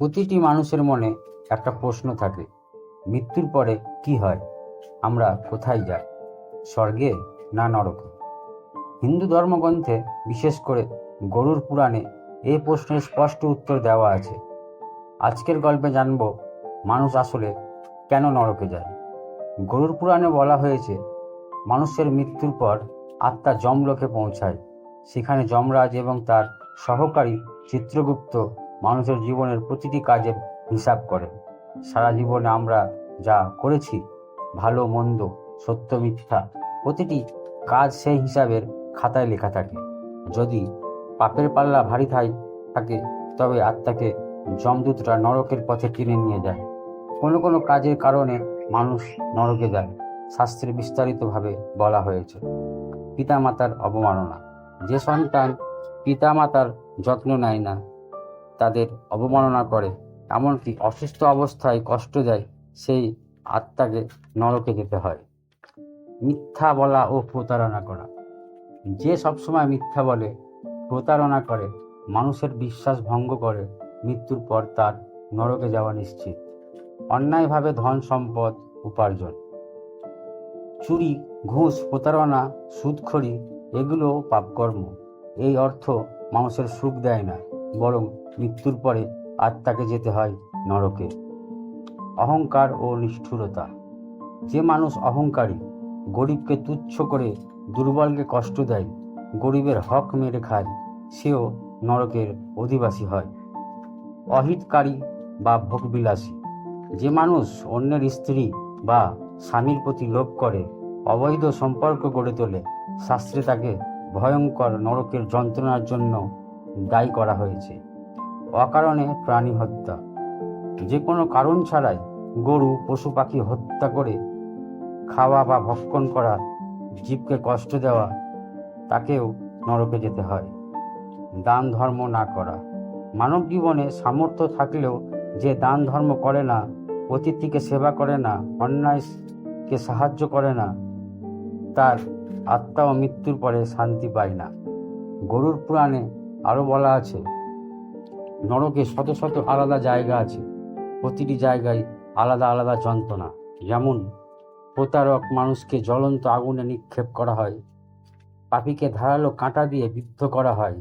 প্রতিটি মানুষের মনে একটা প্রশ্ন থাকে, মৃত্যুর পরে কি হয়? আমরা কোথায় যাই? স্বর্গে না নরকে? হিন্দু ধর্মগ্রন্থে বিশেষ করে গরুর পুরাণে এই প্রশ্নের স্পষ্ট উত্তর দেওয়া আছে। আজকের গল্পে জানব মানুষ আসলে কেন নরকে যায়? গরুর পুরাণে বলা হয়েছে, মানুষের মৃত্যুর পর আত্মা যমলোকে পৌঁছায়। সেখানে যমরাজ এবং তার সহকারী চিত্রগুপ্ত মানুষের জীবনের প্রতিটি কাজের হিসাব করে। সারা জীবনে আমরা যা করেছি, ভালো, মন্দ, সত্য, মিথ্যা, প্রতিটি কাজ সেই হিসাবের খাতায় লেখা থাকে। যদি পাপের পাল্লা ভারী থাকে, তবে আত্মাকে যমদূতরা নরকের পথে টেনে নিয়ে যায়। কোনো কোনো কাজের কারণে মানুষ নরকে যায়, শাস্ত্রে বিস্তারিতভাবে বলা হয়েছে। পিতামাতার অবমাননা। যে সন্তান পিতামাতার যত্ন নেয় না তাদের অবমাননা করে। এমনকি অসুস্থ অবস্থায় কষ্ট দেয়, সেই আত্মাকে নরকে যেতে হয়। মিথ্যা বলা ও প্রতারণা করা। যে সবসময় মিথ্যা বলে, প্রতারণা করে, মানুষের বিশ্বাস ভঙ্গ করে, মৃত্যুর পর তার নরকে যাওয়া নিশ্চিত। অন্যায়ভাবে ধন সম্পদ উপার্জন। চুরি, ঘুষ, প্রতারণা, সুদখড়ি এগুলো পাপকর্ম। এই অর্থ মানুষের সুখ দেয় না। বরং মৃত্যুর পরে আত্মাকে যেতে হয় নরকে। অহংকার ও নিষ্ঠুরতা। যে মানুষ অহংকারী, গরিবকে তুচ্ছ করে দুর্বলকে কষ্ট দেয়, গরিবের হক মেরে খায়, সেও নরকের অধিবাসী হয়। অহিতকারী বা ভোগবিলাসী। যে মানুষ অন্যের স্ত্রী বা স্বামীর প্রতি লোভ করে, অবৈধ সম্পর্ক গড়ে তোলে, শাস্ত্রে তাকে ভয়ঙ্কর নরকের যন্ত্রণার জন্য দায়ী করা হয়েছে। অকারণে প্রাণী হত্যা। যে কোনো কারণ ছাড়াই গরু, পশু পাখি হত্যা করে খাওয়া বা ভক্ষণ করা, জীবকে কষ্ট দেওয়া, তাকেও নরকে যেতে হয়। দান ধর্ম না করা। মানব জীবনে সামর্থ্য থাকলেও যে দান ধর্ম করে না, অতিথিকে সেবা করে না, অন্যায়কে সাহায্য করে না, তার আত্মা ও মৃত্যুর পরে শান্তি পায় না। গরুর পুরাণে আরও বলা আছে, নরকে শত শত আলাদা জায়গা আছে, প্রতিটি জায়গায় আলাদা আলাদা যন্ত্রণা। যেমন প্রতারক মানুষকে জ্বলন্ত আগুনে নিক্ষেপ করা হয়, পাপিকে ধারালো কাঁটা দিয়ে বিদ্ধ করা হয়।